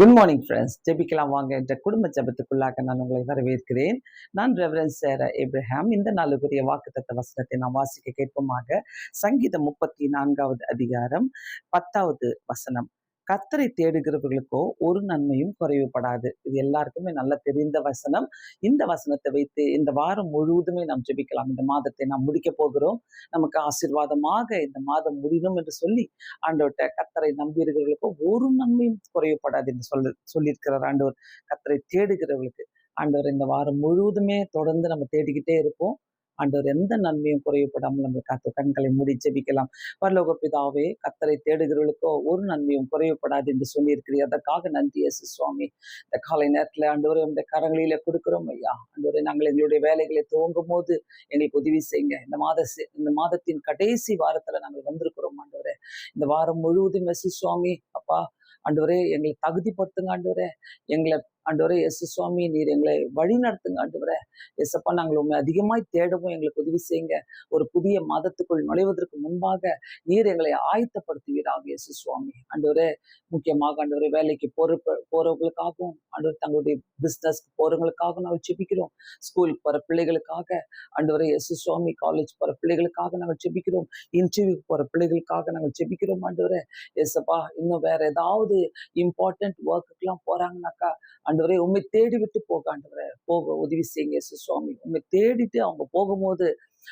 Good morning friends ஜெபிக்கலாம் வாங்க. என்ற குடும்ப ஜபத்துக்குள்ளாக நான் உங்களை வரவேற்கிறேன். நான் ரெவரன்ஸ் சேர ஏப்ரஹாம் இந்த நாளுக்குரிய வாக்குத்தத்த வசனத்தை நாம் வாசிக்க கேட்போமாக. சங்கீதம் முப்பத்தி நான்காவது அதிகாரம் பத்தாவது வசனம். கத்தரை தேடுகிறவர்களுக்கோ ஒரு நன்மையும் குறைவுபடாது. இது எல்லாருக்குமே நல்ல தெரிந்த வசனம். இந்த வசனத்தை வைத்து இந்த வாரம் முழுவதுமே நாம் ஜெபிக்கலாம். இந்த மாதத்தை நாம் முடிக்க போகிறோம். நமக்கு ஆசீர்வாதமாக இந்த மாதம் முடியணும் என்று சொல்லி ஆண்டவர்கிட்ட கத்தரை நம்பியிருக்கிறவர்களுக்கோ ஒரு நன்மையும் குறைவுபடாது என்று சொல்ல சொல்லியிருக்கிறார் ஆண்டவர். கத்தரை தேடுகிறவர்களுக்கு ஆண்டவர் இந்த வாரம் முழுவதுமே தொடர்ந்து நம்ம தேடிக்கிட்டே இருப்போம். ஆண்டவர் எந்த நன்மையும் குறைவுபடாமல் நம்ம காத்து கண்களை மூடி ஜெபிக்கலாம். பரலோக பிதாவே கத்தரை தேடுகிறவர்களுக்கோ ஒரு நன்மையும் குறைவுபடாது என்று சொல்லியிருக்கிறீர். அதற்காக நன்றி இயேசு சுவாமி. இந்த காலை நேரத்தில் ஆண்டவரை இந்த கரங்களில கொடுக்கிறோம் ஐயா. ஆண்டவரை நாங்கள் எங்களுடைய வேலைகளை துவங்கும் போது எங்களுக்கு உதவி செய்யுங்க. இந்த மாத இந்த மாதத்தின் கடைசி வாரத்துல நாங்கள் வந்திருக்கிறோம் ஆண்டவரே. இந்த வாரம் முழுவதும் இயேசு சுவாமி அப்பா ஆண்டவரே எங்களை தகுதிப்படுத்துங்க ஆண்டவரே. எங்களை ஆண்டவரே இயேசு சுவாமி நீர் எங்களை வழி நடத்துங்க ஆண்டவரே. எசப்பா நாங்கள் உண்மை அதிகமாய் தேடவும் எங்களுக்கு உதவி செய்யுங்க. ஒரு புதிய மாதத்துக்குள் நுழைவதற்கு முன்பாக நீர் எங்களை ஆயத்தப்படுத்துவீராக இயேசு சுவாமி. ஆண்டவரே முக்கியமாக ஆண்டவரே வேலைக்கு போற போறவங்களுக்காகவும் ஆண்டவர் தங்களுடைய பிசினஸ்க்கு போறவங்களுக்காக நாங்கள் செபிக்கிறோம் ஸ்கூலுக்கு போற பிள்ளைகளுக்காக ஆண்டவரே எஸ் சுவாமி காலேஜ் போற பிள்ளைகளுக்காக நாங்கள் செபிக்கிறோம் இன்டர்வியூக்கு போற பிள்ளைகளுக்காக நாங்கள் ஜெபிக்கிறோம் ஆண்டவரே. எஸ்அப்பா இன்னும் வேற ஏதாவது இம்பார்ட்டன்ட் ஒர்க்குக்கெல்லாம் போறாங்கனாக்கா ஆண்டவரே உண்மை தேடி விட்டு போக ஆண்டவரே. போக உதவி செய்யுங்க இயேசு சுவாமி. உண்மை தேடிட்டு அவங்க போகும்போது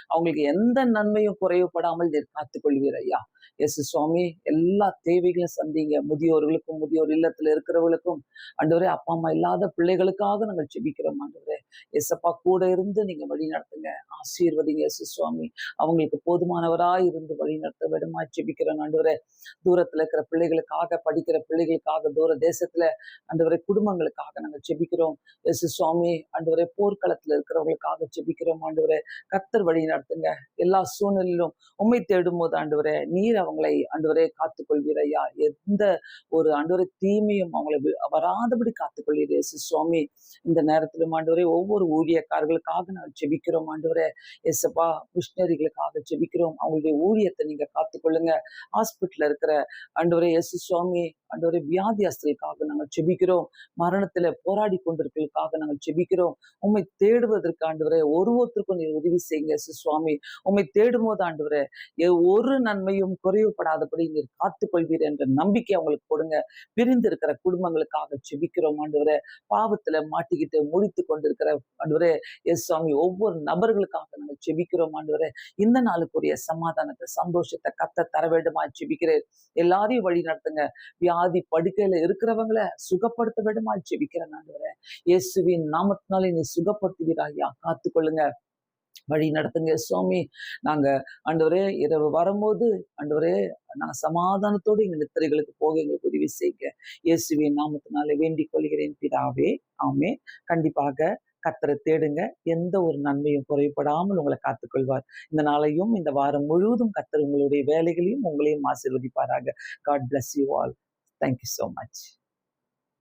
அவங்களுக்கு எந்த நன்மையும் குறைவுபடாமல் நீர் காத்துக்கொள்வீர் ஐயா. எஸ் சுவாமி எல்லா தேவைகளையும் சந்திங்க. முதியோர்களுக்கும் முதியோர் இல்லத்துல இருக்கிறவர்களுக்கும் ஆண்டவரே அப்பா அம்மா இல்லாத பிள்ளைகளுக்காக நாங்கள் ஜெபிக்கிறோம் ஆண்டவரே. எசப்பா கூட இருந்து நீங்க வழி நடத்துங்க. ஆசீர்வதிங்க இயேசு சுவாமி. அவங்களுக்கு போதுமானவராய் இருந்து வழி நடத்த விடமா ஜெபிக்கிறோம் ஆண்டவரே. தூரத்துல இருக்கிற பிள்ளைகளுக்காக படிக்கிற பிள்ளைகளுக்காக தூர தேசத்துல ஆண்டவரே குடும்பங்களுக்காக நாங்கள் ஜெபிக்கிறோம். இயேசு சுவாமி அன்றுவரை போர்க்களத்துல இருக்கிறவங்களுக்காக ஜெபிக்கிறோம் ஆண்டுவரை. கத்தர் வழி நடத்துங்க. எல்லா சூழ்நிலையிலும் உண்மை தேடும் போது ஆண்டவரே நீர் அவங்களை ஆண்டவரே காத்துக்கொள்வீரையா எந்த ஒரு அன்றுவரை தீமையும் அவங்களை வராதபடி காத்துக்கொள்வீர் இயேசு சுவாமி. இந்த நேரத்திலும் ஆண்டவரே ஒவ்வொரு ஊழியக்காரர்களுக்காக நாங்கள் ஜெபிக்கிறோம். ஆண்டவரே எஸ்எப்பா மிஷினரிகளுக்காக செபிக்கிறோம் அவங்களுடைய ஊழியத்தை நீங்க காத்துக்கொள்ளுங்க. ஹாஸ்பிட்டல்ல இருக்கிற ஆண்டவரே எஸ் சுவாமி ஆண்டவரே வியாதியாஸ்தர்களுக்காக நாங்கள் செபிக்கிறோம் மரணத்துல போராடி கொண்டிருக்கிறதுக்காக நாங்கள் செபிக்கிறோம் உண்மை தேடுவதற்கு ஆண்டவரே ஒரு ஒருத்தருக்கும் நீர் உதவி செய்யுங்க எஸ் சுவாமி. உம்மை தேடும் போது ஆண்டவரே ஒரு நன்மையும் குறைவுபடாதபடி நீர் காத்துக்கொள்வீர் என்ற நம்பிக்கை அவங்களுக்கு கொடுங்க. பிரிந்திருக்கிற குடும்பங்களுக்காக செபிக்கிறோம் ஆண்டவரே. பாவத்துல மாட்டிக்கிட்டு முடித்து கொண்டிருக்கிற ஆண்டவரே எஸ் சுவாமி ஒவ்வொரு நபர்களுக்காக நாங்கள் ஜெபிக்கிறோம் ஆண்டவரே. இந்த நாளுக்குரிய சமாதானத்தை சந்தோஷத்தை கத்த தர வேண்டுமா? செபிக்கிறேன் எல்லாரையும் வழி நடத்துங்க. வியாதி படுக்கையில இருக்கிறவங்கள சுகப்படுத்த வேண்டுமா? செபிக்கிறேன் ஆண்டவரே. இயேசுவின் நாமத்தினாலே நீ சுகப்படுத்துவீராயா காத்துக்கொள்ளுங்க. வழி நடத்துங்க சுவாமி. நாங்க ஆண்டவரே இரவு வரும்போது ஆண்டவரே நாங்க சமாதானத்தோடு எங்க நித்திரைகளுக்கு போக எங்களுக்கு உதவி செய்யுங்க. இயேசுவின் நாமத்தினாலே வேண்டிக் கொள்கிறேன். பிதாவே ஆமே கண்டிப்பாக கத்தரை தேடுங்க. எந்த ஒரு நன்மையும் குறைபடாமல் உங்களை காத்துக்கொள்வார். இந்த நாளையும் இந்த வாரம் முழுவதும் கத்தர் உங்களுடைய வேலைகளையும் உங்களையும் ஆசீர்வதிப்பாராக. God bless you all thank you so much